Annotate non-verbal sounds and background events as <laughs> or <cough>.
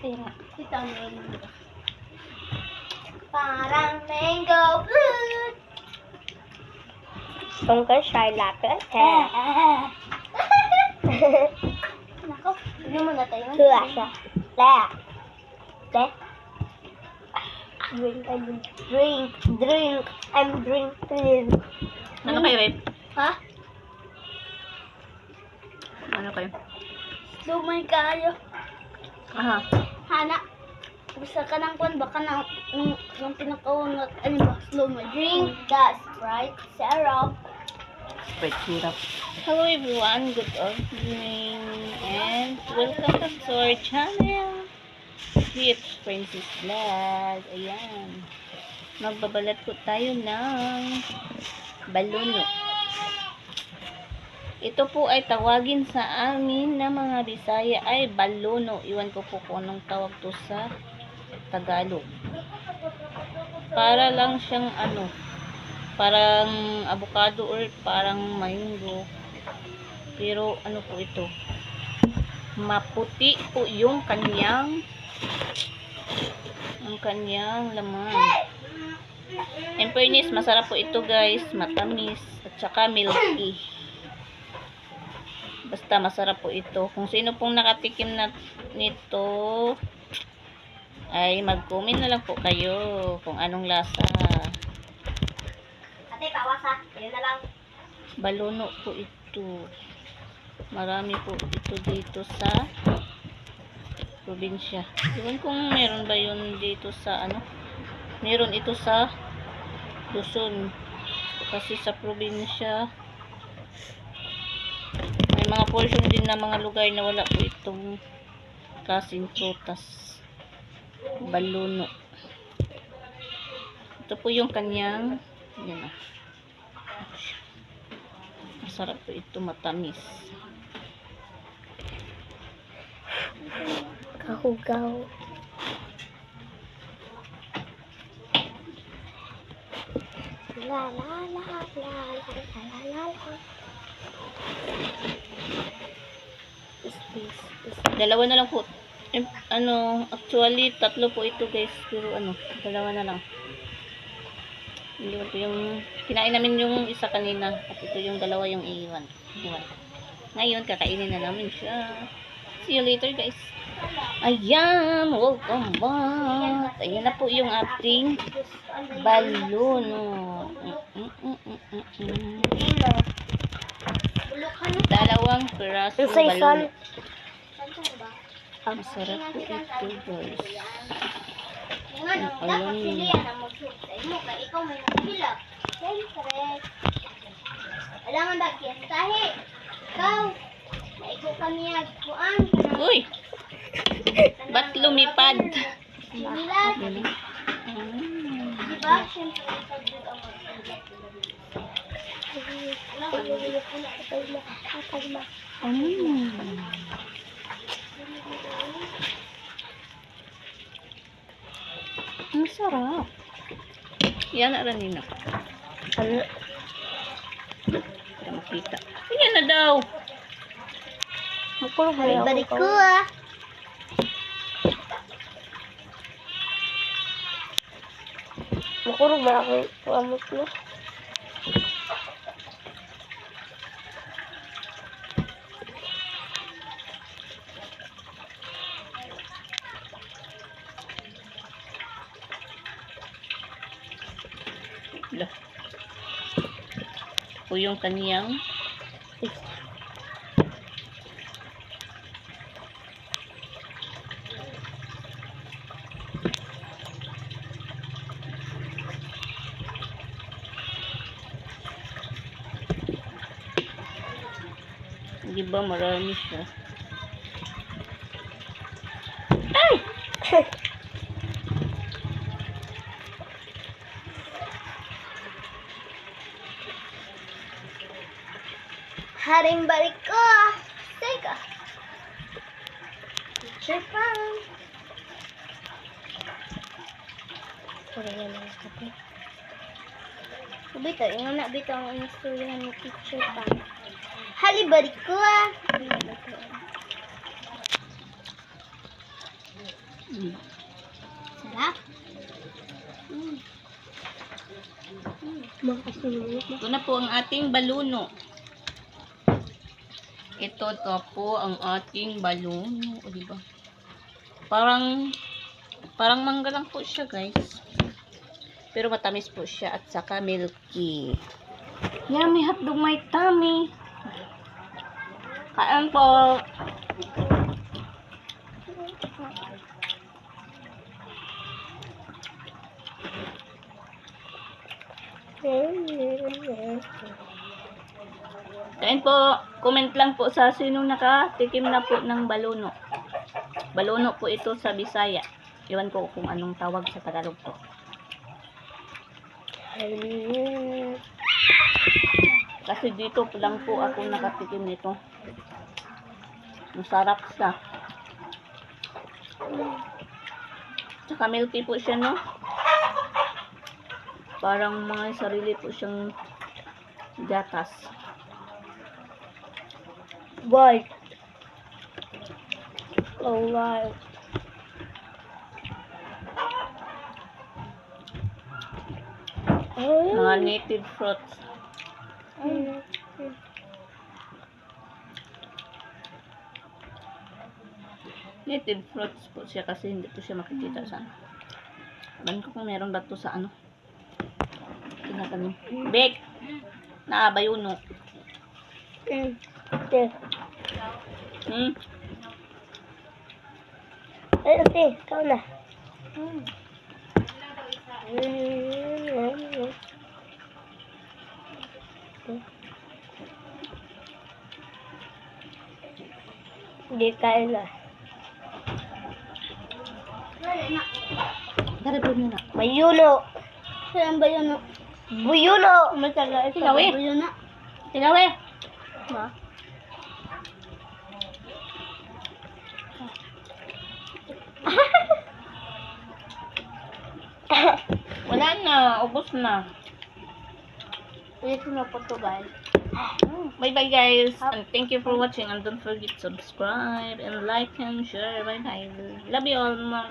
Tira. Kita mo Parang mango fruit. Tungkol siya lapit. <laughs> Nako, hindi mo na tayo. Kaya siya. Le. Le. Drink, I drink. Drink, drink. I'm drinking. Ano kayo, Rep? Ha? Ano kayo? Lumay kayo. Aha. Hana. Gusto ka ng kwan, baka na yung, yung pinakaunat, ano ba, slow mo. Drink the Sprite syrup. Sprite syrup. Hello everyone, good evening and welcome to our channel. It's Princess Vlog. Ayan. Magbabalat po tayo ng baluno. Ito po ay tawagin sa amin na mga Bisaya ay baluno. Iwan ko po kung anong tawag to sa Tagalog. Para lang siyang ano, parang avocado or parang mango. Pero ano po ito? Maputi po yung kanyang ang kanyang laman. In fairness, masarap po ito guys. Matamis at saka milky. Basta masarap po ito. Kung sino pong nakatikim na nito, ay mag-comment na lang po kayo kung anong lasa. Ate, pawas ha. Yun na lang. Baluno po ito. Marami po ito dito sa probinsya. Iwan kung meron ba yun dito sa ano. Meron ito sa Luzon. Kasi sa probinsya mga portion din na mga lugar na wala po itong kasing prutas. Baluno. Ito po yung kanyang yan ah. Masarap po ito, matamis. Kahugaw. La la la la la la la la Dalawa na lang po. Ano, actually, tatlo po ito guys. Pero ano, dalawa na lang. Iwan ko yung, kinain namin yung isa kanina. At ito yung dalawa yung iwan. Iwan. Ngayon, kakainin na namin siya. See you later guys. Ayan, welcome back. Ayan na po yung ating baluno. Mm, mm, mm, mm, mm, Dalawang piraso balon. Ang sarap po ito, guys. Alam niyo. Ikaw may nakilap. Siyempre. Alam mo ba, kiyastahe? Ikaw. Naiko kami agpuan. Uy! Ba't lumipad? Similar. Mm. Mm. Diba? Siyempre. Mm. Ang sarap. Yan na rin na. Ano? Para makita. Yan na daw. Makulog ba Ay, yung balik ko ah. Makulog ba ako yung amot Ito po yung kaniyang Di ba marami siya? Ay! <laughs> Haring balik ko. Teka. Picture pa. Wala na lang kape. Bito, yung na bito ang instoryahan ni picture pa. Hali balik ko ah. Mm. Sarap. Mm. Na. Ito na po ang ating baluno. Ito to po ang ating baluno. O, diba? Parang, parang mangga lang po siya, guys. Pero matamis po siya at saka milky. Yummy hotdog my tummy. Kain po. Kain po. Comment lang po sa sinong nakatikim na po ng baluno. Baluno po ito sa Bisaya. Iwan ko kung anong tawag sa Tagalog po. Kasi dito po lang po ako nakatikim nito. Masarap siya. Tsaka milky po siya, no? Parang mga sarili po siyang gatas. White. Oh, white. Mga native fruits. Native fruits po siya kasi hindi po siya makikita sa ano. Alam ko kung meron ba to sa ano. Tinatanim. Bake! Naabayuno. Mm. Ate. Hmm? Ay, ate. Ikaw na. Mm. Mm. Hindi kain na. Wala na. Dari po nyo na. Mayuno. Saan ba yun? no? Buyuno. Matagal. Sinaw eh. Ba yun na? Tingnan eh. Ma. <laughs> Wala na. Ubus na. Ito na po to guys. Bye bye guys. And thank you for watching. And don't forget to subscribe and like and share. Bye bye. Love you all.